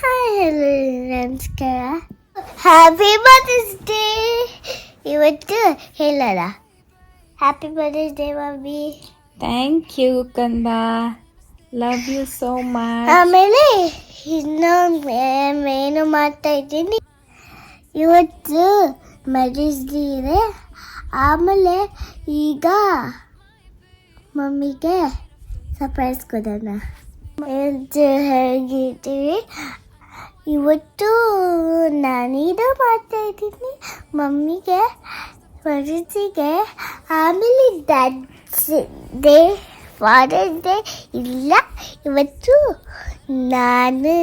Hi hello ನಮಸ್ಕಾರ happy mother's day ಇವತ್ತು ಹೇಳಲ್ಲ happy mother's day mummy thank you ಕಂದ ಲವ್ ಯು ಸೋ ಮಚ್ ಆಮೇಲೆ ಇನ್ನೊಂದು ಏನು ಮಾಡ್ತಾ ಇದ್ದೀನಿ? ಇವತ್ತು ಮದರ್ಸ್ ಡೇ ಇದೆ. ಆಮೇಲೆ ಈಗ ಮಮ್ಮಿಗೆ ಸರ್ಪ್ರೈಸ್ ಕೊಡೋಣ ಅಂತ ಹೇಳಿದ್ದೀವಿ ಇವತ್ತು ನಾನಿದು ಮಾಡ್ತಾ ಇದ್ದೀನಿ. ಮಮ್ಮಿಗೆ ಮನಸ್ಸಿಗೆ ಆಮೇಲೆ ಡ್ಯಾನ್ಸ್ ಡೇ ಫಾದರ್ಸ್ ಡೇ ಇಲ್ಲ. ಇವತ್ತು ನಾನು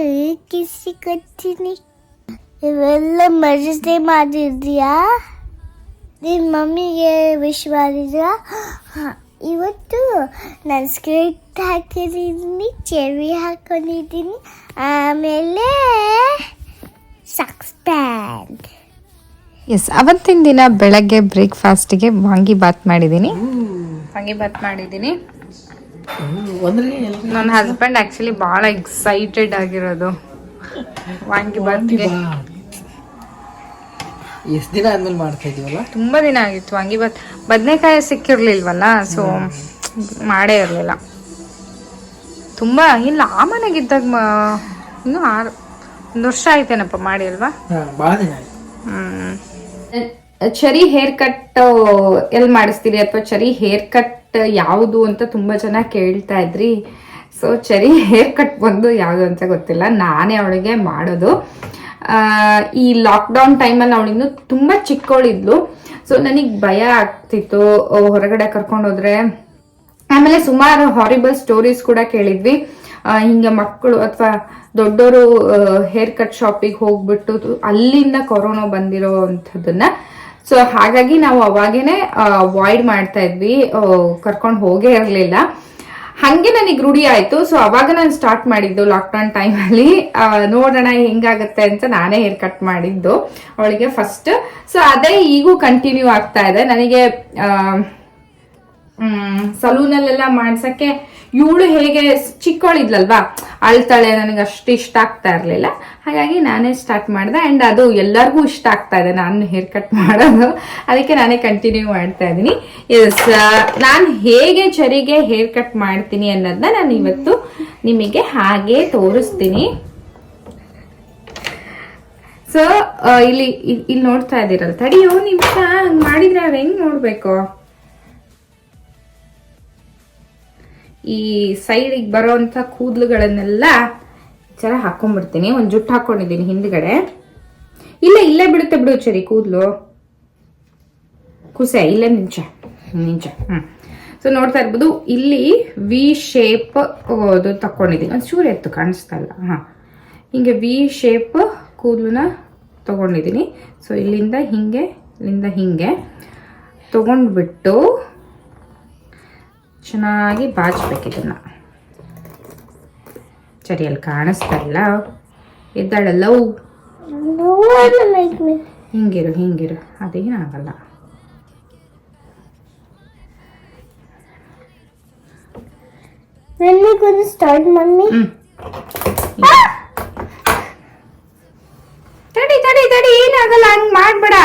ಕಿಸಿ ಕೊಡ್ತೀನಿ ಇವೆಲ್ಲ ಮದರ್ಸ್ ಡೇ ಮಾಡಿದ್ಯಾ? ನಿಮ್ಮ ಮಮ್ಮಿಗೆ ವಿಶ್ ಹಾಂ ಇವತ್ತು ನಾನು ಸ್ಕ್ರಿಪ್ಟ್ ಹಾಕಿದ್ದೀನಿ ಚೆವಿ ಹಾಕೊಂಡಿದ್ದೀನಿ ಆಮೇಲೆ ಸಾಕ್ಸ್ ಪ್ಯಾಂಟ್ ಎಸ್ ಅವತ್ತಿನ ದಿನ ಬೆಳಗ್ಗೆ ಬ್ರೇಕ್ಫಾಸ್ಟಿಗೆ ವಾಂಗಿಬಾತ್ ಮಾಡಿದ್ದೀನಿ. ವಾಂಗಿಬಾತ್ ಮಾಡಿದ್ದೀನಿ. ನನ್ನ ಹಸ್ಬೆಂಡ್ ಆ್ಯಕ್ಚುಲಿ ಭಾಳ ಎಕ್ಸೈಟೆಡ್ ಆಗಿರೋದು. ವಾಂಗಿಬಾತ್ಗೆ ಎಷ್ಟು ದಿನ ಆದ್ಮೇಲೆ ಮಾಡ್ತಾ ಇದೀವಲ್ಲ? ತುಂಬ ದಿನ ಆಗಿತ್ತು. ವಾಂಗಿಬಾತ್ ಬದನೆಕಾಯಿ ಸಿಕ್ಕಿರ್ಲಿಲ್ವಲ್ಲ? ಸೊ ಮಾಡೇ ಇರಲಿಲ್ಲ. ತುಂಬ ಇಲ್ಲ ಆ ಮನೆಗಿದ್ದಾಗ ಇನ್ನೂ ಆರು ಒಂದು ವರ್ಷ ಆಯ್ತೇನಪ್ಪ ಮಾಡಿ ಅಲ್ವಾ? ಹ್ಮ್ ಭಾಳ ದಿನ ಆಯ್ತು. ಚರಿ ಹೇರ್ ಕಟ್ ಎಲ್ಲಿ ಮಾಡಿಸ್ತೀರಿ? ಅಥವಾ ಚರಿ ಹೇರ್ ಕಟ್ ಯಾವುದು ಅಂತ ತುಂಬಾ ಜನ ಕೇಳ್ತಾ ಇದ್ರಿ. ಸೊ ಚರಿ ಹೇರ್ ಕಟ್ ಬಂದು ಯಾವುದು ಅಂತ ಗೊತ್ತಿಲ್ಲ. ನಾನೇ ಅವಳಿಗೆ ಮಾಡೋದು. ಈ ಲಾಕ್ಡೌನ್ ಟೈಮಲ್ಲಿ ಅವಳಿನ್ನು ತುಂಬಾ ಚಿಕ್ಕವಳಿದ್ಲು ಸೊ ನನಗೆ ಭಯ ಆಗ್ತಿತ್ತು ಹೊರಗಡೆ ಕರ್ಕೊಂಡೋದ್ರೆ ಆಮೇಲೆ ಸುಮಾರು ಹಾರಿಬಲ್ ಸ್ಟೋರೀಸ್ ಕೂಡ ಕೇಳಿದ್ವಿ. ಹಿಂಗೆ ಮಕ್ಕಳು ಅಥವಾ ದೊಡ್ಡವರು ಹೇರ್ ಕಟ್ ಶಾಪಿಗೆ ಹೋಗ್ಬಿಟ್ಟು ಅಲ್ಲಿಂದ ಕೊರೋನಾ ಬಂದಿರೋ ಅಂಥದ್ದನ್ನ. ಸೊ ಹಾಗಾಗಿ ನಾವು ಅವಾಗೇನೆ ಅವಾಯ್ಡ್ ಮಾಡ್ತಾ ಇದ್ವಿ. ಕರ್ಕೊಂಡು ಹೋಗೇ ಇರಲಿಲ್ಲ. ಹಂಗೆ ನನಗೆ ರೂಢಿ ಆಯ್ತು. ಸೊ ಅವಾಗ ನಾನು ಸ್ಟಾರ್ಟ್ ಮಾಡಿದ್ದು ಲಾಕ್ಡೌನ್ ಟೈಮ್ ಅಲ್ಲಿ. ನೋಡೋಣ ಹೆಂಗಾಗತ್ತೆ ಅಂತ ನಾನೇ ಹೇರ್ ಕಟ್ ಮಾಡಿದ್ದು ಅವಳಿಗೆ ಫಸ್ಟ್ ಸೊ ಅದೇ ಈಗೂ ಕಂಟಿನ್ಯೂ ಆಗ್ತಾ ಇದೆ. ನನಗೆ ಸಲೂನಲ್ಲೆಲ್ಲ ಮಾಡ್ಸಕ್ಕೆ ಇವಳು ಹೇಗೆ ಚಿಕ್ಕವಳಿದ್ಲಲ್ವಾ? ಅಳ್ತಾಳೆ, ನನಗೆ ಅಷ್ಟು ಇಷ್ಟ ಆಗ್ತಾ ಇರಲಿಲ್ಲ. ಹಾಗಾಗಿ ನಾನೇ ಸ್ಟಾರ್ಟ್ ಮಾಡಿದೆ. ಆ್ಯಂಡ್ ಅದು ಎಲ್ಲರಿಗೂ ಇಷ್ಟ ಆಗ್ತಾ ಇದೆ. ನಾನು ಹೇರ್ ಕಟ್ ಮಾಡೋದು. ಅದಕ್ಕೆ ನಾನೇ ಕಂಟಿನ್ಯೂ ಮಾಡ್ತಾ ಇದ್ದೀನಿ. ಎಸ್ ನಾನು ಹೇಗೆ ಚರಿಗೆ ಹೇರ್ ಕಟ್ ಮಾಡ್ತೀನಿ ಅನ್ನೋದನ್ನ ನಾನು ಇವತ್ತು ನಿಮಗೆ ಹಾಗೆ ತೋರಿಸ್ತೀನಿ. ಸೊ ಇಲ್ಲಿ ಇಲ್- ಇಲ್ಲಿ ನೋಡ್ತಾ ಇದ್ದೀರಲ್ಲ ತಡಿಯೋ ನಿಮ್ಮ ಹಂಗ್ ಮಾಡಿದ್ರೆ ಅವ್ರು ಹೆಂಗ್ ನೋಡ್ಬೇಕು? ಈ ಸೈಡಿಗೆ ಬರೋಂಥ ಕೂದಲುಗಳನ್ನೆಲ್ಲ ಈ ಹಾಕೊಂಡ್ಬಿಡ್ತೀನಿ ಒಂದು ಜುಟ್ಟು ಹಾಕೊಂಡಿದ್ದೀನಿ ಹಿಂದ್ಗಡೆ. ಇಲ್ಲ, ಇಲ್ಲೇ ಬಿಡುತ್ತೆ ಬಿಡು ಚರಿ ಕೂದಲು. ಕುಸೆ, ಇಲ್ಲೇ ನಿಂಚ ನಿಂಚ ಹ್ಞೂ ಸೊ ನೋಡ್ತಾ ಇರ್ಬೋದು, ಇಲ್ಲಿ ವಿ ಶೇಪ್ ಅದು ತಗೊಂಡಿದ್ದೀನಿ ಒಂದು ಚೂರು ಎತ್ತು ಕಾಣಿಸ್ತಾ ಇಲ್ಲ. ಹಾಂ. ಹಿಂಗೆ ವಿ ಶೇಪ್ ಕೂದಲನ್ನ ತಗೊಂಡಿದ್ದೀನಿ. ಸೊ ಇಲ್ಲಿಂದ ಹಿಂಗೆ ಇಲ್ಲಿಂದ ಹಿಂಗೆ ತಗೊಂಡ್ಬಿಟ್ಟು ಚೆನ್ನಾಗಿ ಬಾಚ್ಬೇಕು ಇದನ್ನ. ಸರಿ ಅಲ್ಲಿ ಕಾಣಿಸ್ತಾ ಇಲ್ಲ ಎದ್ದಾಳಲ್ಲ? ಅವು No one like ಹಿಂಗಿರು ಹಿಂಗಿರು ಅದೇನಾಗಲ್ಲ start, mommy? ಹ್ಮ್. ತಡಿ ತಡಿ ತಡಿ ಏನಾಗಲ್ಲ ಹಂಗ್ ಮಾಡ್ಬೇಡ.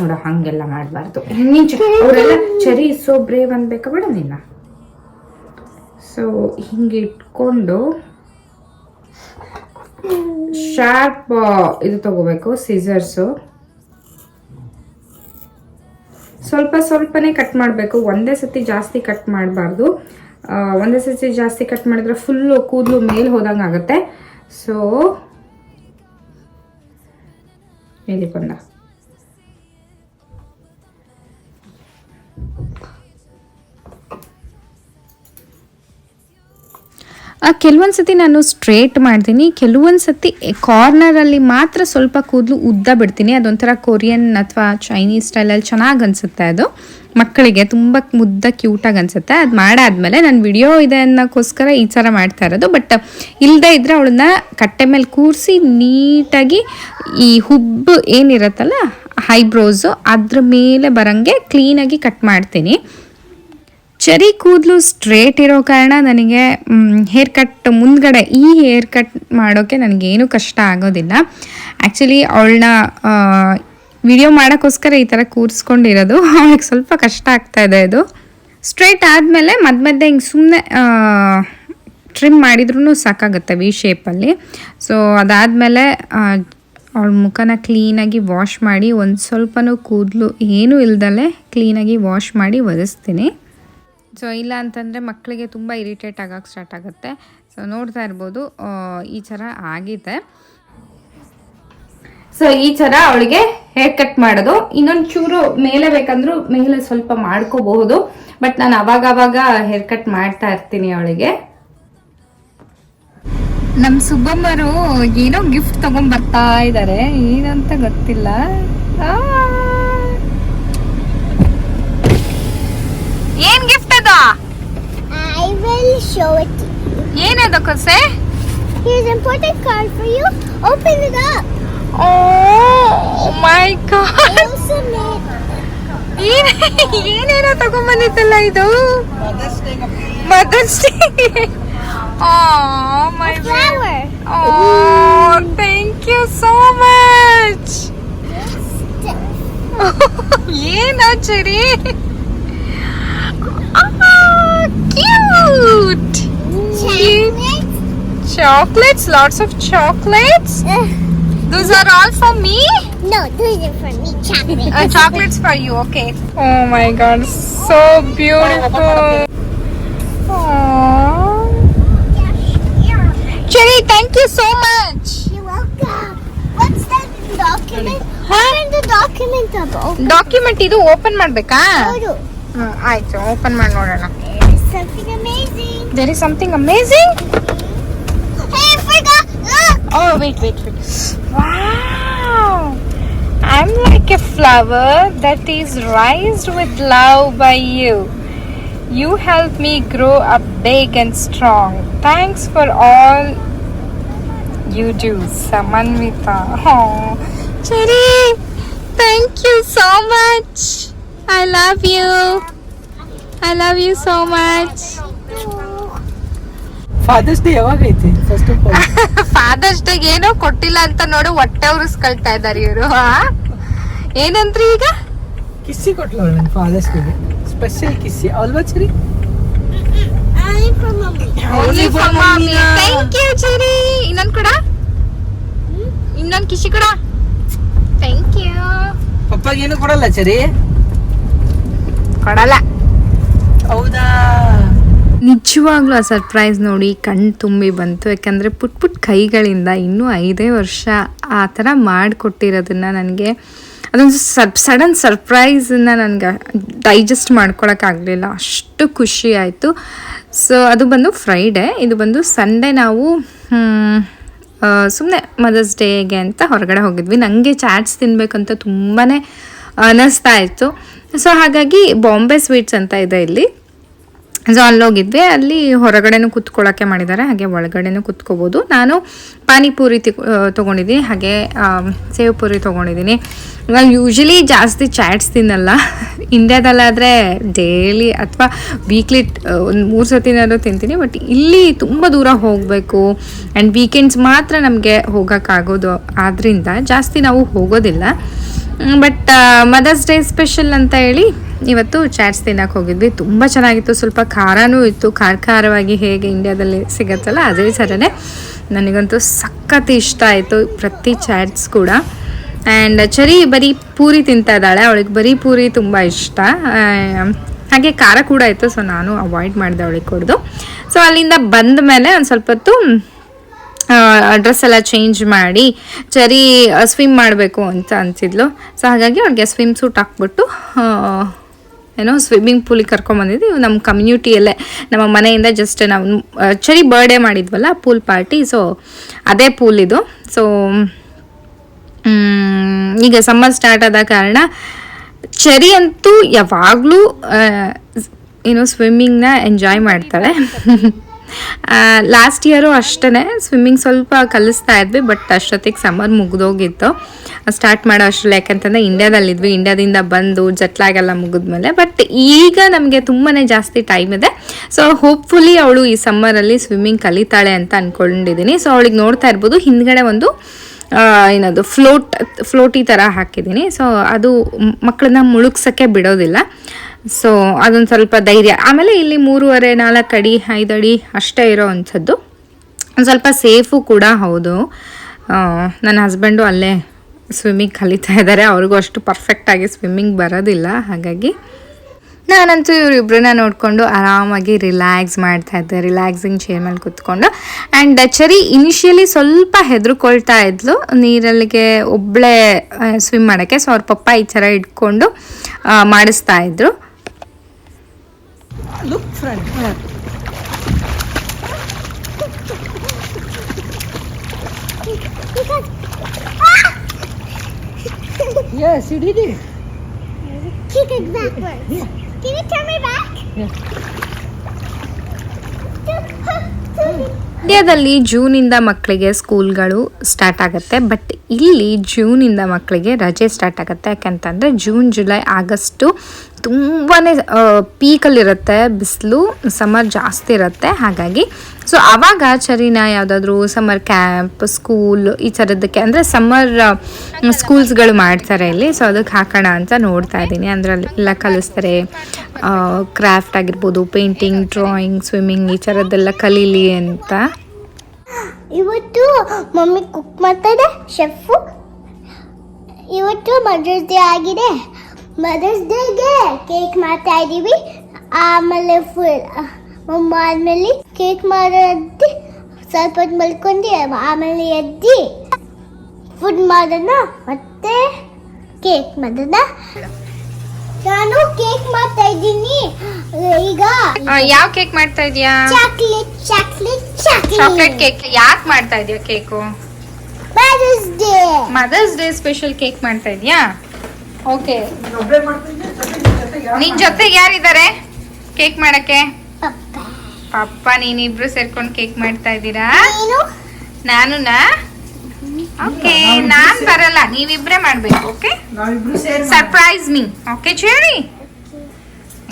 ನೋಡ ಹಂಗೆಲ್ಲ ಮಾಡಬಾರ್ದು. ಅವರೆಲ್ಲ ಚರಿ ಸೊ ಬ್ರೇವ್ ಅನ್ಬೇಕ ಬೇಡ ನಿನ್ನ ಸೊ ಹಿಂಗೆ ಇಟ್ಕೊಂಡು ಶಾರ್ಪ್ ಇದು ತಗೋಬೇಕು ಸಿಸರ್ಸು ಸ್ವಲ್ಪ ಸ್ವಲ್ಪನೇ ಕಟ್ ಮಾಡಬೇಕು. ಒಂದೇ ಸತಿ ಜಾಸ್ತಿ ಕಟ್ ಮಾಡಬಾರ್ದು. ಒಂದೇ ಸತಿ ಜಾಸ್ತಿ ಕಟ್ ಮಾಡಿದ್ರೆ ಫುಲ್ಲು ಕೂದಲು ಮೇಲೆ ಹೋದಂಗೆ ಆಗುತ್ತೆ ಸೊ ಇಲ್ಲಿ ಬಂದ. ಕೆಲವೊಂದು ಸತಿ ನಾನು ಸ್ಟ್ರೇಟ್ ಮಾಡ್ತೀನಿ. ಕೆಲವೊಂದು ಸತಿ ಕಾರ್ನರಲ್ಲಿ ಮಾತ್ರ ಸ್ವಲ್ಪ ಕೂದಲು ಉದ್ದ ಬಿಡ್ತೀನಿ. ಅದೊಂಥರ ಕೊರಿಯನ್ ಅಥವಾ ಚೈನೀಸ್ ಸ್ಟೈಲಲ್ಲಿ ಚೆನ್ನಾಗಿ ಅನಿಸುತ್ತೆ ಅದು. ಮಕ್ಕಳಿಗೆ ತುಂಬ ಮುದ್ದ ಕ್ಯೂಟಾಗಿ ಅನಿಸುತ್ತೆ. ಅದು ಮಾಡಾದ್ಮೇಲೆ ನಾನು ವಿಡಿಯೋ ಇದೆ ಅನ್ನೋಕ್ಕೋಸ್ಕರ ಈ ಥರ ಮಾಡ್ತಾ ಇರೋದು. ಬಟ್ ಇಲ್ಲದೆ ಇದ್ದರೆ ಅವಳನ್ನ ಕಟ್ಟೆ ಮೇಲೆ ಕೂರಿಸಿ ನೀಟಾಗಿ ಈ ಹುಬ್ಬು ಏನಿರುತ್ತಲ್ಲ ಹೈಬ್ರೋಸು ಅದ್ರ ಮೇಲೆ ಬರೋಂಗೆ ಕ್ಲೀನಾಗಿ ಕಟ್ ಮಾಡ್ತೀನಿ. ಚರಿ ಕೂದಲು ಸ್ಟ್ರೇಟ್ ಇರೋ ಕಾರಣ ನನಗೆ ಹೇರ್ ಕಟ್ ಮುಂದ್ಗಡೆ ಈ ಹೇರ್ ಕಟ್ ಮಾಡೋಕ್ಕೆ ನನಗೇನು ಕಷ್ಟ ಆಗೋದಿಲ್ಲ. ಆ್ಯಕ್ಚುಲಿ ಅವಳನ್ನ ವಿಡಿಯೋ ಮಾಡೋಕ್ಕೋಸ್ಕರ ಈ ಥರ ಕೂರಿಸ್ಕೊಂಡಿರೋದು. ಅವಳಿಗೆ ಸ್ವಲ್ಪ ಕಷ್ಟ ಆಗ್ತಾ ಇದೆ ಇದು. ಸ್ಟ್ರೇಟ್ ಆದಮೇಲೆ ಮಧ್ಯ ಮಧ್ಯೆ ಹಿಂಗೆ ಸುಮ್ಮನೆ ಟ್ರಿಮ್ ಮಾಡಿದ್ರೂ ಸಾಕಾಗುತ್ತೆ ವಿ ಶೇಪಲ್ಲಿ ಸೊ ಅದಾದಮೇಲೆ ಅವಳ ಮುಖನ ಕ್ಲೀನಾಗಿ ವಾಶ್ ಮಾಡಿ ಒಂದು ಸ್ವಲ್ಪನೂ ಕೂದಲು ಏನೂ ಇಲ್ದಲೆ ಕ್ಲೀನಾಗಿ ವಾಶ್ ಮಾಡಿ ಒರೆಸ್ತೀನಿ. ಸೊ ಇಲ್ಲ ಅಂತಂದರೆ ಮಕ್ಕಳಿಗೆ ತುಂಬ ಇರಿಟೇಟ್ ಆಗೋಕ್ಕೆ ಸ್ಟಾರ್ಟ್ ಆಗುತ್ತೆ. ಸೊ ನೋಡ್ತಾ ಇರ್ಬೋದು ಈ ಥರ ಆಗಿದೆ. ಸೊ ಈ ಥರ ಅವಳಿಗೆ ಹೇರ್ ಕಟ್ ಮಾಡೋದು. ಇನ್ನೊಂದು ಚೂರು ಮೇಲೆ ಬೇಕಂದ್ರೂ ಮೇಲೆ ಸ್ವಲ್ಪ ಮಾಡ್ಕೋಬಹುದು. ಬಟ್ ನಾನು ಅವಾಗವಾಗ ಅವಾಗ ಹೇರ್ ಕಟ್ ಮಾಡ್ತಾ ಇರ್ತೀನಿ ಅವಳಿಗೆ. ನಮ್ ಸುಬ್ಬಮ್ಮರು ಏನೋ ಗಿಫ್ಟ್ ತಗೊಂಡ್ ಬರ್ತಾ ಇದಾರೆ. ಏನಂತ ಗೊತ್ತಿಲ್ಲ. ಆ. ಏನ್ ಗಿಫ್ಟ್ ಅದ? I will show it to you. ಏನದ ಕೊಸೆ? Here's an important card for you. Open it up. Oh my god. I also made ಏನ್ ಏನೇನೋ ತಗೊಂಬಂದಿತ್ತಲ್ಲ ಇದು? Mother's day O my a flower. Oh, thank you so much. ಏನ ಚರಿ cute Chocolate. chocolates lots of chocolates Ugh. those are all for me no, those are for me. Chocolate. uh, chocolates for you okay oh my god so beautiful Aww. Cherry, thank you so much. You're welcome. What's that document? Open the document about. Document ಇದು open ಮಾಡ್ಬೇಕಾ Photo. ಹ್ಮ್, ಆಯ್ತು open ಮಾಡಿ ನೋಡೋಣ There's something amazing. There is something amazing Hey, I forgot. Look. Oh wait wait wait wow I am like a flower that is raised with love bye You help me grow up big and strong. Thanks for all you do. Samanvita. Oh, ಚರಿ thank you so much. I love you. I love you so much. Father's day ಯಾವಾಗ ಐತಿ first of all father's day ಏನೋ ಕೊಟ್ಟಿಲ್ಲ ಅಂತ ನೋಡು ಹೊಟ್ಟೆ ಉರಿಸ್ಕೊಳ್ತಾ ಇದ್ದಾರೆ ಇವರು ಏನಂತ್ರಿ ಈಗ ಕಿಸ್ಸಿ ಕೊಟ್ಲ ಫಾದರ್ಸ್ ಡೇ ಸ್ಪೆಷಲ್ ಕಿಸ್ಸಿ ಅಲ್ವಾ chiri Only for mommy. Only for mommy. Thank you, chiri ಇನ್ನೊಂದ್ ಕೊಡ. ಇನ್ನೊಂದು ಕಿಶಿ ಕೊಡ. ಥ್ಯಾಂಕ್ ಯು ಪಪ್ಪಾಗ ಏನು ಕೊಡಲ್ಲ ಚರಿ ಕೊಡಲ್ಲ. ಹೌದಾ? ನಿಜವಾಗ್ಲೂ ಆ ಸರ್ಪ್ರೈಸ್ ನೋಡಿ ಕಣ್ಣು ತುಂಬಿ ಬಂತು. ಯಾಕಂದರೆ ಪುಟ್ ಪುಟ್ ಕೈಗಳಿಂದ ಇನ್ನೂ ಐದೇ ವರ್ಷ ಆ ಥರ ಮಾಡಿಕೊಟ್ಟಿರೋದನ್ನ ನನಗೆ ಅದೊಂದು ಸರ್, ಸಡನ್ ಸರ್ಪ್ರೈಸನ್ನ ನನಗೆ ಡೈಜೆಸ್ಟ್ ಮಾಡ್ಕೊಳಕ್ಕಾಗಲಿಲ್ಲ ಅಷ್ಟು ಖುಷಿ ಆಯಿತು. ಸೊ ಅದು ಬಂದು ಫ್ರೈಡೇ ಇದು ಬಂದು ಸಂಡೇ ನಾವು ಸುಮ್ಮನೆ ಮದರ್ಸ್ ಡೇಗೆ ಅಂತ ಹೊರಗಡೆ ಹೋಗಿದ್ವಿ. ನನಗೆ ಚಾಟ್ಸ್ ತಿನ್ನಬೇಕಂತ ತುಂಬಾ ಅನ್ನಿಸ್ತಾ ಇತ್ತು. ಸೊ ಹಾಗಾಗಿ ಬಾಂಬೆ ಸ್ವೀಟ್ಸ್ ಅಂತ ಇದೆ ಇಲ್ಲಿ. ಸೊ, ಅಲ್ಲೋಗಿದ್ವಿ. ಅಲ್ಲಿ ಹೊರಗಡೆನೂ ಕುತ್ಕೊಳ್ಳೋಕ್ಕೆ ಮಾಡಿದ್ದಾರೆ. ಹಾಗೆ ಒಳಗಡೆನೂ ಕುತ್ಕೋಬೋದು. ನಾನು ಪಾನಿಪೂರಿ ತಗೊಂಡಿದ್ದೀನಿ. ಹಾಗೆ ಸೇವ್ ಪೂರಿ ತೊಗೊಂಡಿದ್ದೀನಿ. ನಾನು ಯೂಶಲಿ ಜಾಸ್ತಿ ಚಾಟ್ಸ್ ತಿನ್ನಲ್ಲ. ಇಂಡ್ಯಾದಲ್ಲಾದರೆ ಡೈಲಿ ಅಥವಾ ವೀಕ್ಲಿ ಒಂದು ಮೂರು ಸತಿನಾದ್ರು ತಿಂತೀನಿ. ಬಟ್ ಇಲ್ಲಿ ತುಂಬ ದೂರ ಹೋಗಬೇಕು. ಆ್ಯಂಡ್ ವೀಕೆಂಡ್ಸ್ ಮಾತ್ರ ನಮಗೆ ಹೋಗೋಕ್ಕಾಗೋದು. ಆದ್ದರಿಂದ ಜಾಸ್ತಿ ನಾವು ಹೋಗೋದಿಲ್ಲ. ಬಟ್ ಮದರ್ಸ್ ಡೇ ಸ್ಪೆಷಲ್ ಅಂತ ಹೇಳಿ ಇವತ್ತು ಚಾಟ್ಸ್ ತಿನ್ನಕ್ಕೆ ಹೋಗಿದ್ವಿ. ತುಂಬ ಚೆನ್ನಾಗಿತ್ತು. ಸ್ವಲ್ಪ ಖಾರನೂ ಇತ್ತು. ಖಾರ ಖಾರವಾಗಿ ಹೇಗೆ ಇಂಡಿಯಾದಲ್ಲಿ ಸಿಗತ್ತಲ್ಲ, ಅದೇ ಥರನೇ ನನಗಂತೂ ಸಖತ್ ಇಷ್ಟ ಆಯಿತು ಪ್ರತಿ ಚಾಟ್ಸ್ ಕೂಡ. ಆ್ಯಂಡ್ ಚರಿ ಬರೀ ಪೂರಿ ತಿಂತಾ ಇದ್ದಾಳೆ. ಅವಳಿಗೆ ಬರೀ ಪೂರಿ ತುಂಬ ಇಷ್ಟ. ಹಾಗೆ ಖಾರ ಕೂಡ ಇತ್ತು. ಸೊ ನಾನು ಅವಾಯ್ಡ್ ಮಾಡಿದೆ ಅವಳಿಗೆ ಕೊಡ್ದು. ಸೊ ಅಲ್ಲಿಂದ ಬಂದ ಮೇಲೆ ಒಂದು ಸ್ವಲ್ಪ ಹೊತ್ತು ಡ್ರೆಸ್ ಎಲ್ಲ ಚೇಂಜ್ ಮಾಡಿ, ಚರಿ ಸ್ವಿಮ್ ಮಾಡಬೇಕು ಅಂತ ಅನಿಸಿದ್ಲು ಸೊ ಹಾಗಾಗಿ ಅವ್ಳಿಗೆ ಸ್ವಿಮ್ ಸೂಟ್ ಹಾಕ್ಬಿಟ್ಟು ಏನೋ ಸ್ವಿಮ್ಮಿಂಗ್ ಪೂಲಿಗೆ ಕರ್ಕೊಂಡ್ಬಂದಿದ್ದು ಇವು ನಮ್ಮ ಕಮ್ಯುನಿಟಿಯಲ್ಲೇ ನಮ್ಮ ಮನೆಯಿಂದ ಜಸ್ಟ್ ನಾವು ಆ್ಯಕ್ಚುಲಿ ಬರ್ಡೇ ಮಾಡಿದ್ವಲ್ಲ ಪೂಲ್ ಪಾರ್ಟಿ ಸೊ ಅದೇ ಪೂಲ್ ಇದು. ಸೊ ಈಗ ಸಮ್ಮರ್ ಸ್ಟಾರ್ಟ್ ಆದ ಕಾರಣ ಚರಿ ಅಂತೂ ಯಾವಾಗಲೂ ಏನು ಸ್ವಿಮ್ಮಿಂಗ್ನ ಎಂಜಾಯ್ ಮಾಡ್ತಾಳೆ ಲಾಸ್ಟ್ ಇಯರು ಅಷ್ಟೇ ಸ್ವಿಮ್ಮಿಂಗ್ ಸ್ವಲ್ಪ ಕಲಿಸ್ತಾ ಇದ್ವಿ ಬಟ್ ಅಷ್ಟೊತ್ತಿಗೆ ಸಮ್ಮರ್ ಮುಗಿದೋಗಿತ್ತು. ಸ್ಟಾರ್ಟ್ ಮಾಡೋ ಅಷ್ಟರಲ್ಲಿ ಯಾಕಂತಂದರೆ ಇಂಡ್ಯಾದಲ್ಲಿದ್ವಿ ಇಂಡ್ಯಾದಿಂದ ಬಂದು ಜಟ್ಲಾಗೆಲ್ಲ ಮುಗಿದ್ಮೇಲೆ ಬಟ್ ಈಗ ನಮಗೆ ತುಂಬಾ ಜಾಸ್ತಿ ಟೈಮ್ ಇದೆ. ಸೊ ಹೋಪ್ಫುಲಿ ಅವಳು ಈ ಸಮ್ಮರಲ್ಲಿ ಸ್ವಿಮ್ಮಿಂಗ್ ಕಲಿತಾಳೆ ಅಂತ ಅಂದ್ಕೊಂಡಿದ್ದೀನಿ ಸೊ ಅವಳಿಗೆ ನೋಡ್ತಾ ಇರ್ಬೋದು. ಹಿಂದ್ಗಡೆ ಒಂದು ಏನದು ಫ್ಲೋಟ್ ಫ್ಲೋಟಿ ಥರ ಹಾಕಿದ್ದೀನಿ ಸೊ ಅದು ಮಕ್ಕಳನ್ನ ಮುಳುಗ್ಸೋಕ್ಕೆ ಬಿಡೋದಿಲ್ಲ. ಸೊ ಅದೊಂದು ಸ್ವಲ್ಪ ಧೈರ್ಯ. ಆಮೇಲೆ ಇಲ್ಲಿ ಮೂರುವರೆ, ನಾಲ್ಕು ಅಡಿ, ಐದು ಅಡಿ ಅಷ್ಟೇ ಇರೋ ಅಂಥದ್ದು. ಒಂದು ಸ್ವಲ್ಪ ಸೇಫು ಕೂಡ ಹೌದು. ನನ್ನ ಹಸ್ಬೆಂಡು ಅಲ್ಲೇ ಸ್ವಿಮ್ಮಿಂಗ್ ಕಲಿತಾ ಇದ್ದಾರೆ. ಅವ್ರಿಗೂ ಅಷ್ಟು ಪರ್ಫೆಕ್ಟಾಗಿ ಸ್ವಿಮ್ಮಿಂಗ್ ಬರೋದಿಲ್ಲ. ಹಾಗಾಗಿ ನಾನಂತೂ ಇವರಿಬ್ಬರನ್ನ ನೋಡಿಕೊಂಡು ಆರಾಮಾಗಿ ರಿಲ್ಯಾಕ್ಸ್ ಮಾಡ್ತಾ ಇದ್ದೆ. ರಿಲ್ಯಾಕ್ಸಿಂಗ್ ಚೇರ್ ಮೇಲೆ ಕುತ್ಕೊಂಡು. ಆ್ಯಂಡ್ ಚರಿ ಇನಿಷಿಯಲಿ ಸ್ವಲ್ಪ ಹೆದರ್ಕೊಳ್ತಾ ಇದ್ಲು. ನೀರಲ್ಲಿಗೆ ಒಬ್ಬಳೇ ಸ್ವಿಮ್ ಮಾಡೋಕ್ಕೆ. ಸೊ ಅವ್ರ ಪಪ್ಪ ಈ ಥರ ಇಟ್ಕೊಂಡು ಮಾಡಿಸ್ತಾ ಇದ್ರು. Look friend Yes, you did it. Kick it backwards. Can you turn me back? ಇಂಡಿಯಾದಲ್ಲಿ ಜೂನಿಂದ ಮಕ್ಕಳಿಗೆ ಸ್ಕೂಲ್ಗಳು ಸ್ಟಾರ್ಟ್ ಆಗುತ್ತೆ ಬಟ್ ಇಲ್ಲಿ ಜೂನಿಂದ ಮಕ್ಕಳಿಗೆ ರಜೆ ಸ್ಟಾರ್ಟ್ ಆಗುತ್ತೆ ಯಾಕಂತಂದರೆ ಜೂನ್ ಜುಲೈ ಆಗಸ್ಟು ತುಂಬಾ ಪೀಕಲ್ಲಿರುತ್ತೆ ಬಿಸಿಲು ಸಮ್ಮರ್ ಜಾಸ್ತಿ ಇರುತ್ತೆ ಹಾಗಾಗಿ. ಸೊ ಆವಾಗ ಚರಿನ ಯಾವುದಾದ್ರೂ ಸಮ್ಮರ್ ಕ್ಯಾಂಪ್ ಸ್ಕೂಲ್ ಈ ಥರದಕ್ಕೆ ಅಂದರೆ ಸಮ್ಮರ್ ಸ್ಕೂಲ್ಸ್ಗಳು ಮಾಡ್ತಾರೆ ಇಲ್ಲಿ. ಸೊ ಅದಕ್ಕೆ ಹಾಕೋಣ ಅಂತ ನೋಡ್ತಾ ಇದ್ದೀನಿ. ಅಂದರೆ ಅಲ್ಲಿ ಎಲ್ಲ ಕಲಿಸ್ತಾರೆ ಕ್ರಾಫ್ಟ್ ಆಗಿರ್ಬೋದು ಪೇಂಟಿಂಗ್ ಡ್ರಾಯಿಂಗ್ ಸ್ವಿಮ್ಮಿಂಗ್ ಈ ಥರದ್ದೆಲ್ಲ ಕಲೀಲಿ ಅಂತ. ಇವತ್ತು ಮಮ್ಮಿ ಕುಕ್ ಮಾಡ್ತಾ ಇದೆ ಶೆಫು ಇವತ್ತು ಮದರ್ಸ್ ಡೇ ಆಗಿದೆ. ಮದರ್ಸ್ ಡೇಗೆ ಕೇಕ್ ಮಾಡ್ತಾ ಇದ್ದೀವಿ ಆಮೇಲೆ ಫುಲ್ ಮಮ್ಮ ಆದ್ಮೇಲೆ ಕೇಕ್ ಮಾಡೋದು ಸ್ವಲ್ಪ ಹೊತ್ತು ಮಲ್ಕೊಂಡು ಆಮೇಲೆ ಎದ್ದು ಫುಡ್ ಮಾಡೋಣ ಮತ್ತೆ ಕೇಕ್ ಮಾಡೋಣ. ನಾನು ಕೇಕ್ ಮಾಡ್ತಾ ಇದ್ದೀನಿ. ಈಗ ಯಾವ ಕೇಕ್ ಮಾಡ್ತಾ ಇದೀಯಾ? ಚಾಕ್ಲೇಟ್ ಚಾಕ್ಲೇಟ್ ಚಾಕ್ಲೇಟ್ ಕೇಕ್ ಯಾಕೆ ಮಾಡ್ತಾ ಇದೀಯಾ cake mother's day mother's day special cake ಮಾಡ್ತಾ ಇದೀಯಾ? ಓಕೆ ನಿನ್ ಜೊತೆಗೆ ಯಾರಿದ್ದಾರೆ? ಕೇಕ್ ಮಾಡಕ್ಕೆ? ಪಪ್ಪ. ನೀನಿಬ್ರು ಸೇರ್ಕೊಂಡು ಕೇಕ್ ಮಾಡ್ತಾ ಇದ್ದೀರಾ? ನೀನು? ನಾನು ಓಕೆ ನಾನ್ ಬರಲ್ಲ ನೀವಿಬ್ರೆ ಮಾಡ್ಬೇಕು okay surprise me okay Cherry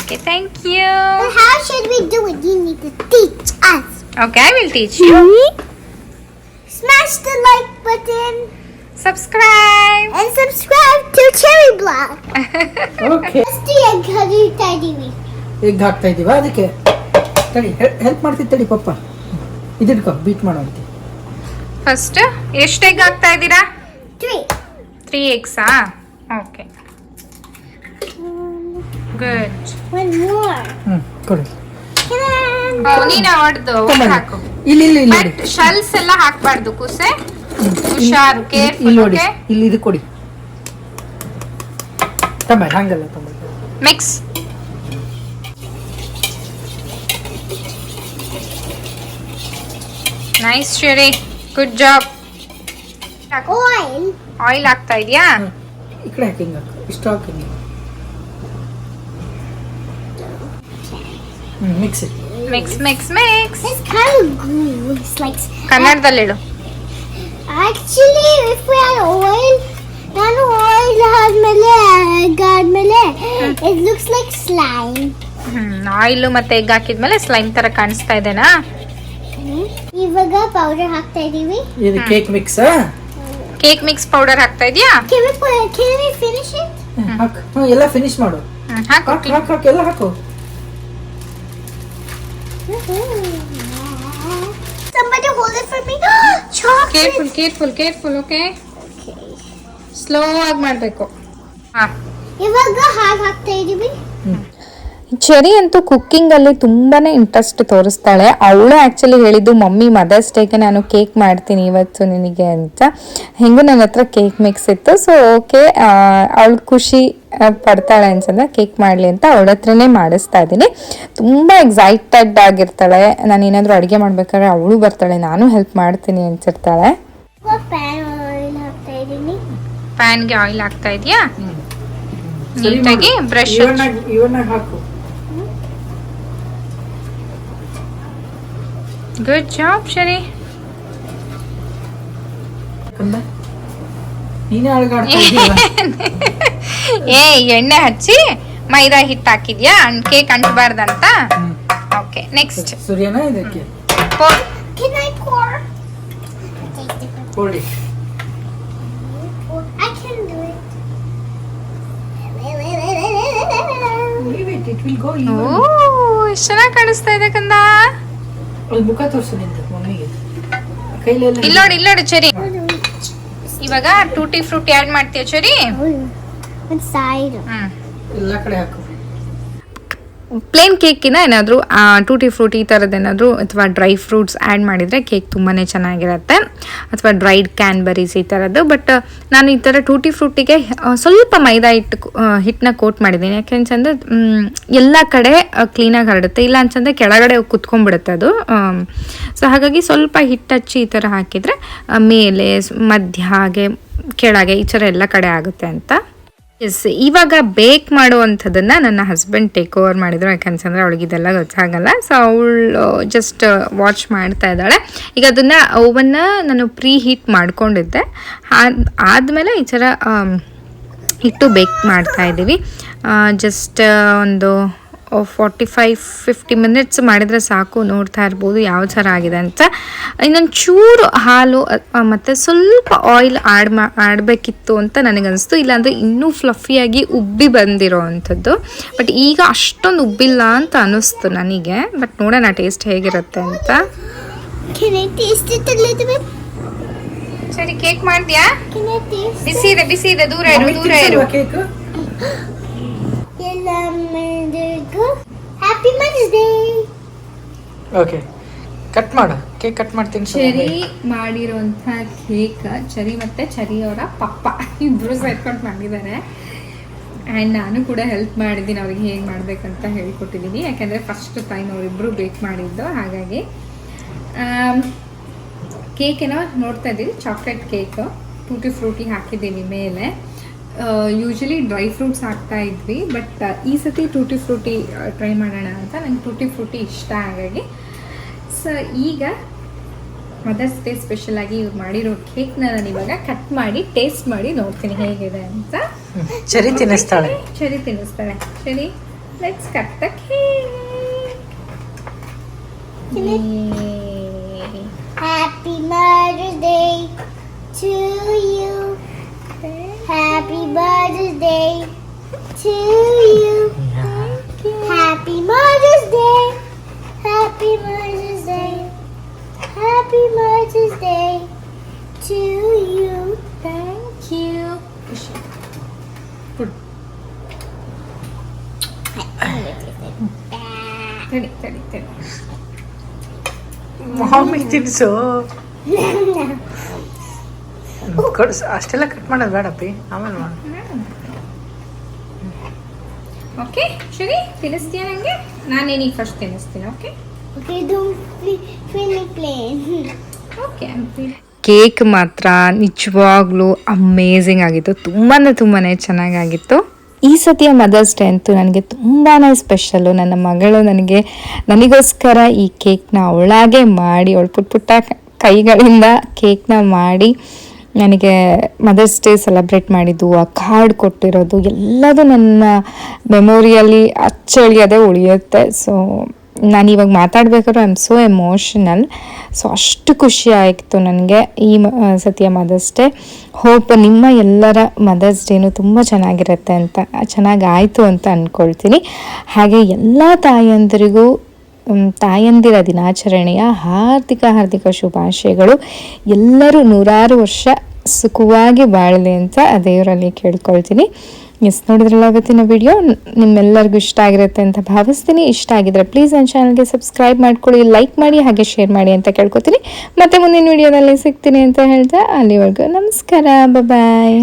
okay thank you how how should we do it? You need to teach us. Okay I will teach you Smash the like button. Subscribe and subscribe to Cherry Block. Okay. Egg ಹಾಕ್ತಾ ಇದೀವ ಅದಕ್ಕೆ ತಡಿ help ಮಾಡ್ತೀನಿ ತಡಿ ಪಪ್ಪ ಇದಿಡ್ಕೊ beat ಮಾಡುವಂತೆ first ಎಷ್ಟು ಎಗ್ ಹಾಕ್ತಾ ಇದ್ದೀರಾ Three. ತ್ರೀ ಎಗ್ಸಾ ಓಕೆ ಗುಡ್ One more. ಹ್ಞೂ ಕೊಡಿ! ನೀನು ಹೊಡೆದು. ಹಾಕು ಇಲ್ಲಿ ಇಲ್ಲಿ ಇಲ್ಲಿ ನೋಡಿ ಬಟ್ ಶಲ್ಸ್ ಎಲ್ಲ ಹಾಕ್ಬಾರ್ದು ಕುಸೆ. ಹುಷಾರು ಇಲ್ಲಿ- ಕೇರ್ಫುಲ್ ಇಲ್ಲಿ ನೋಡಿ ಇಲ್ಲಿ ಇದು ಕೊಡಿ. ತಮ್ಮ ಹಂಗಲ್ಲ ತಮ್ಮ ಮಿಕ್ಸ್ ನೈಸ್ ಶರಿ ಗುಡ್ ಜಾಬ್. ಆಯಿಲ್ ಆಗ್ತಾ ಇದೆಯಾ? ಈ ಕಡೆ ಹಾಕಿ ಹಿಂಗೆ ಇಷ್ಟು ಹಾಕಿ ಮಿಕ್ಸ್ ಮಿಕ್ಸ್ ಮಿಕ್ಸ್ ಮಿಕ್ಸ್ ಕನ್ನಡದಲ್ಲಿ ಹೇಳು Actually, if we are oil, ನಾನು oil ಆದ್ಮೇಲೆ ಆದ್ಮೇಲೆ it looks like slime. Hmm oil ಮತ್ತೆ ಎಗ್ ಹಾಕಿದ್ಮೇಲೆ ಸ್ಲೈಮ್ ತರ ಕಾಣಿಸ್ತಾ ಇದೆನಾ? ಇವಾಗ ಪೌಡರ್ ಹಾಕ್ತಾ ಇದೀವಿ. ಇದು cake mix cake mix powder ಹಾಕ್ತಾ ಇದೆಯಾ? Can we put, can we finish it? ಹಾಕು. ಹ್ಞೂ ಎಲ್ಲ ಫಿನಿಶ್ ಮಾಡು. ಹಾಕು ಹಾಕು ಹಾಕು ಎಲ್ಲ ಹಾಕು hold it for me. Chocolate. Careful careful careful okay slow ಆಗಿ ಮಾಡಬೇಕು ಹಾ ಇವಾಗ ಹಾಗೆ ಹಾಕ್ತಾ ಇದೀವಿ ಚೆರಿ ಅಂತೂ ಕುಕ್ಕಿಂಗಲ್ಲಿ ತುಂಬಾ ಇಂಟ್ರೆಸ್ಟ್ ತೋರಿಸ್ತಾಳೆ. ಅವಳು ಆ್ಯಕ್ಚುಲಿ ಹೇಳಿದ್ದು ಮಮ್ಮಿ ಮದರ್ಸ್ ಡೇಗೆ ನಾನು ಕೇಕ್ ಮಾಡ್ತೀನಿ ಇವತ್ತು ನಿನಗೆ ಅಂತ. ಹೆಂಗೂ ನನ್ನ ಹತ್ರ ಕೇಕ್ ಮಿಕ್ಸ್ ಇತ್ತು. ಸೊ ಓಕೆ ಅವಳು ಖುಷಿ ಪಡ್ತಾಳೆ ಅನ್ಸಂದ್ರೆ ಕೇಕ್ ಮಾಡಲಿ ಅಂತ ಅವಳ ಹತ್ರನೇ ಮಾಡಿಸ್ತಾ ಇದ್ದೀನಿ. ತುಂಬ ಎಕ್ಸೈಟೆಡ್ ಆಗಿರ್ತಾಳೆ. ನಾನು ಏನಾದರೂ ಅಡುಗೆ ಮಾಡ್ಬೇಕಾದ್ರೆ ಅವಳು ಬರ್ತಾಳೆ ನಾನು ಹೆಲ್ಪ್ ಮಾಡ್ತೀನಿ ಅನ್ಸಿರ್ತಾಳೆ. ಪ್ಯಾನ್ಗೆ ಆಯಿಲ್ ಹಾಕ್ತಾ ಇದೆಯಾ? ನೀಟಾಗಿ ಬ್ರಷ್ ಹಾಕು. ಗುಡ್ ಜಾಬ್ ಶರಿ ಕಂದ ನೀನೇ ಅಳಗಾಡ್ತಾ ಇದೀಯ ಏ ಎಣ್ಣೆ ಹಚ್ಚಿ ಮೈದಾ ಹಿಟ್ಟು ಹಾಕಿದ್ಯಾ ಅಂಡ್ ಕೇಕ್ ಅಂಟಬಾರ್ದಂತ. ಓಕೆ ನೆಕ್ಸ್ಟ್ ಸೂರ್ಯನ ಇದಕ್ಕೆ Can I pour? Taste it. ಕೊಡಿ I can do it. Leave it, it will go O even. ಎಷ್ಟು ಚೆನ್ನಾಗಿ ಕಾಣಿಸ್ತಾ ಇದೆ ಕಂದ ಅಲ್ಲಿ ಮುಖ ತೋರ್ಸು ನಿಂತು ಮಮ್ಮಿಗೆ. ಕೈಲೆಲ್ಲ ಇಲ್ಲೋಡಿ ಇಲ್ಲೋಡಿ ಚರಿ. ಇವಾಗ ಟೂಟಿ ಫ್ರೂಟಿ ಆಡ್ ಮಾಡ್ತೀಯ ಚರಿ? side. ಹ್ಮ್. ಎಲ್ಲ ಕಡೆ ಹಾಕು. ಪ್ಲೇನ್ ಕೇಕಿನ ಏನಾದರೂ ಟೂಟಿ ಫ್ರೂಟ್ ಈ ಥರದ್ದು ಏನಾದರೂ, ಅಥವಾ ಡ್ರೈ ಫ್ರೂಟ್ಸ್ ಆ್ಯಡ್ ಮಾಡಿದರೆ ಕೇಕ್ ತುಂಬಾ ಚೆನ್ನಾಗಿರುತ್ತೆ. ಅಥವಾ ಡ್ರೈಡ್ ಕ್ಯಾನ್ಬರೀಸ್ ಈ ಥರದ್ದು ಬಟ್ ನಾನು ಈ ಥರ ಟೂಟಿ ಫ್ರೂಟಿಗೆ ಸ್ವಲ್ಪ ಮೈದಾ ಹಿಟ್ಟು ಹಿಟ್ಟನ್ನ ಕೋಟ್ ಮಾಡಿದ್ದೀನಿ. ಯಾಕೆ ಅಂತಂದರೆ ಎಲ್ಲ ಕಡೆ ಕ್ಲೀನಾಗಿ ಹರಡುತ್ತೆ. ಇಲ್ಲ ಅಂತಂದರೆ ಕೆಳಗಡೆ ಕುತ್ಕೊಂಡ್ಬಿಡುತ್ತೆ ಅದು. ಸೊ ಹಾಗಾಗಿ ಸ್ವಲ್ಪ ಹಿಟ್ಟು ಹಚ್ಚಿ ಈ ಥರ ಹಾಕಿದರೆ ಮೇಲೆ, ಮಧ್ಯ, ಹಾಗೆ, ಕೆಳಗೆ ಈ ಥರ ಎಲ್ಲ ಕಡೆ ಆಗುತ್ತೆ ಅಂತ. ಎಸ್ ಇವಾಗ ಬೇಕ್ ಮಾಡುವಂಥದ್ದನ್ನು ನನ್ನ ಹಸ್ಬೆಂಡ್ ಟೇಕ್ ಓವರ್ ಮಾಡಿದ್ರು. ಯಾಕಂತಂದರೆ ಅವಳಿಗೆ ಇದೆಲ್ಲ ಗೊತ್ತಾಗಲ್ಲ. ಸೊ ಅವಳು ಜಸ್ಟ್ ವಾಚ್ ಮಾಡ್ತಾ ಇದ್ದಾಳೆ. ಈಗ ಅದನ್ನು ಓವನ್ನ ನಾನು ಪ್ರೀ ಹೀಟ್ ಮಾಡಿಕೊಂಡಿದ್ದೆ. ಆದ್, ಆದಮೇಲೆ ಈ ಥರ ಹಿಟ್ಟು ಇಟ್ಟು ಬೇಕ್ ಮಾಡ್ತಾ ಇದ್ದೀವಿ. ಜಸ್ಟ್ ಒಂದು ಫಾರ್ಟಿ ಫೈವ್ ಫಿಫ್ಟಿ ಮಿನಿಟ್ಸ್ ಮಾಡಿದರೆ ಸಾಕು ನೋಡ್ತಾ ಇರ್ಬೋದು ಯಾವ ಥರ ಆಗಿದೆ ಅಂತ. ಇನ್ನೊಂದು ಚೂರು ಹಾಲು ಮತ್ತು ಸ್ವಲ್ಪ ಆಯಿಲ್ ಆಡ್ ಮಾ ಆಡಬೇಕಿತ್ತು ಅಂತ ನನಗನ್ನಿಸ್ತು ಇಲ್ಲಾಂದರೆ ಇನ್ನೂ ಫ್ಲಫಿಯಾಗಿ ಉಬ್ಬಿ ಬಂದಿರೋ ಅಂಥದ್ದು. ಬಟ್ ಈಗ ಅಷ್ಟೊಂದು ಉಬ್ಬಿಲ್ಲ ಅಂತ ಅನ್ನಿಸ್ತು ನನಗೆ. ಬಟ್ ನೋಡೋಣ ಟೇಸ್ಟ್ ಹೇಗಿರುತ್ತೆ ಅಂತ? ಸರಿ ಕೇಕ್ ಮಾಡಿದ್ಯಾ ಬಿಸಿ ಇದೆ ಬಿಸಿ ಇದೆ ದೂರ ಇರು ದೂರ ಇರು. Happy mother's day okay cut ಮಾಡು. ಕೇಕ್ ಕಟ್ ಮಾಡ್ತೀನಿ ಚೆರಿ ಮಾಡಿರೋಂಥ ಕೇಕ್ ಚರಿ ಮತ್ತೆ ಚರಿ ಅವರ ಪಪ್ಪ. ಇಬ್ರು ಸೇರ್ಕೊಂಡು ಮಾಡಿದ್ದಾರೆ. ಆ್ಯಂಡ್ ನಾನು ಕೂಡ ಹೆಲ್ಪ್ ಮಾಡಿದ್ದೀನಿ. ಅವ್ರಿಗೆ ಹೇಗೆ ಮಾಡಬೇಕಂತ ಹೇಳ್ಕೊಟ್ಟಿದ್ದೀನಿ. ಯಾಕೆಂದರೆ ಫಸ್ಟ್ ಟೈಮ್ ಅವರಿಬ್ಬರು ಬೇಕ್ ಮಾಡಿದ್ದು. ಹಾಗಾಗಿ ಕೇಕ್ ಏನೋ ನೋಡ್ತಾ ಇದ್ದೀವಿ. ಚಾಕ್ಲೇಟ್ ಕೇಕ್ ಟೂಟಿ ಫ್ರೂಟಿ ಹಾಕಿದ್ದೀವಿ ಮೇಲೆ. ಯೂಶಲಿ ಡ್ರೈ ಫ್ರೂಟ್ಸ್ ಹಾಕ್ತಾ ಇದ್ವಿ ಬಟ್ ಈ ಸತಿ ಟೂಟಿ ಫ್ರೂಟಿ ಟ್ರೈ ಮಾಡೋಣ ಅಂತ ನಂಗೆ ಟೂಟಿ ಫ್ರೂಟಿ ಇಷ್ಟ ಹಾಗಾಗಿ. ಸೊ ಈಗ ಮದರ್ಸ್ ಡೇ ಸ್ಪೆಷಲ್ ಆಗಿ ಇವ್ರು ಮಾಡಿರೋ ಕೇಕ್ನ ನಾನು ಇವಾಗ ಕಟ್ ಮಾಡಿ ಟೇಸ್ಟ್ ಮಾಡಿ ನೋಡ್ತೀನಿ ಹೇಗಿದೆ ಅಂತ. ಚರಿ ತಿನ್ನಿಸ್ತಾಳೆ. ಚರಿ ತಿನ್ನಿಸ್ತಾಳೆ. ಸರಿ let's cut the cake happy mother's day to to birthday. Happy birthday to you. Thank you. Happy Mother's Day. Happy Mother's Day. Happy Mother's Day to you. Thank you. Put. Ready, ready, ready. How many things? ಕಡ್ಸ್ ಅಷ್ಟೆಲ್ಲ cut ಮಾಡೋದು ಬೇಡಪ್ಪಿ ಆಮೇಲೆ ಮಾಡು okay ಶುರಿ ತಿನ್ನಿಸ್ತೀಯ ನನಗೆ ನಾನೇನೀಗ first ತಿನ್ನಿಸ್ತೀನಿ ಓಕೆ ಓಕೆ ಇದು ಓಕೆ ಕೇಕ್ ಮಾತ್ರ ನಿಜವಾಗ್ಲೂ ಅಮೇಝಿಂಗ್ ಆಗಿತ್ತು. ತುಂಬಾ ತುಂಬಾ ಚೆನ್ನಾಗಾಗಿತ್ತು. ಈ ಸತಿಯ ಮದರ್ಸ್ ಡೇ ಅಂತೂ ನನಗೆ ತುಂಬಾ ಸ್ಪೆಷಲು ನನ್ನ ಮಗಳು ನನಗೆ ನನಗೋಸ್ಕರ ಈ ಕೇಕ್ನ ಅವಳಾಗೆ ಮಾಡಿ ಅವಳು ಪುಟ್ ಪುಟ್ಟ ಕೈಗಳಿಂದ ಕೇಕ್ನ ಮಾಡಿ ನನಗೆ ಮದರ್ಸ್ ಡೇ ಸೆಲೆಬ್ರೇಟ್ ಮಾಡಿದ್ದು ಆ ಕಾರ್ಡ್ ಕೊಟ್ಟಿರೋದು ಎಲ್ಲದೂ ನನ್ನ ಮೆಮೊರಿಯಲ್ಲಿ ಅಚ್ಚಳಿಯದೆ ಉಳಿಯುತ್ತೆ. ಸೊ ನಾನು ಇವಾಗ ಮಾತಾಡ್ಬೇಕಾದ್ರೆ I am so emotional so ಅಷ್ಟು ಖುಷಿ ಆಯಿತು ನನಗೆ ಈ ಸತಿಯ ಮದರ್ಸ್ ಡೇ ಹೋಪ್ ನಿಮ್ಮ ಎಲ್ಲರ ಮದರ್ಸ್ ಡೇನು ತುಂಬ ಚೆನ್ನಾಗಿರುತ್ತೆ ಅಂತ ಚೆನ್ನಾಗಿ ಆಯಿತು ಅಂತ ಅಂದ್ಕೊಳ್ತೀನಿ ಹಾಗೆ ಎಲ್ಲ ತಾಯಂದಿರಿಗೂ ಮ್, ತಾಯಂದಿರ ದಿನಾಚರಣೆಯ ಹಾರ್ದಿಕ ಹಾರ್ದಿಕ ಶುಭಾಶಯಗಳು. ಎಲ್ಲರೂ ನೂರಾರು ವರ್ಷ ಸುಖವಾಗಿ ಬಾಳಲಿ ಅಂತ ದೇವರಲ್ಲಿ ಕೇಳ್ಕೊಳ್ತೀನಿ. ಎಸ್ ನೋಡಿದ್ರಲ್ಲ ಇವತ್ತಿನ ವಿಡಿಯೋ ನಿಮ್ಮೆಲ್ಲರಿಗೂ ಇಷ್ಟ ಆಗಿರುತ್ತೆ ಅಂತ ಭಾವಿಸ್ತೀನಿ. ಇಷ್ಟ ಆಗಿದ್ರೆ ಪ್ಲೀಸ್ ನನ್ನ ಚಾನಲ್ಗೆ ಸಬ್ಸ್ಕ್ರೈಬ್ ಮಾಡ್ಕೊಳ್ಳಿ ಲೈಕ್ ಮಾಡಿ, ಹಾಗೆ ಶೇರ್ ಮಾಡಿ ಅಂತ ಕೇಳ್ಕೊತೀನಿ. ಮತ್ತೆ ಮುಂದಿನ ವಿಡಿಯೋದಲ್ಲಿ ಸಿಗ್ತೀನಿ ಅಂತ ಹೇಳ್ತಾ ಅಲ್ಲಿವರೆಗೂ ನಮಸ್ಕಾರ ಬಾಯ್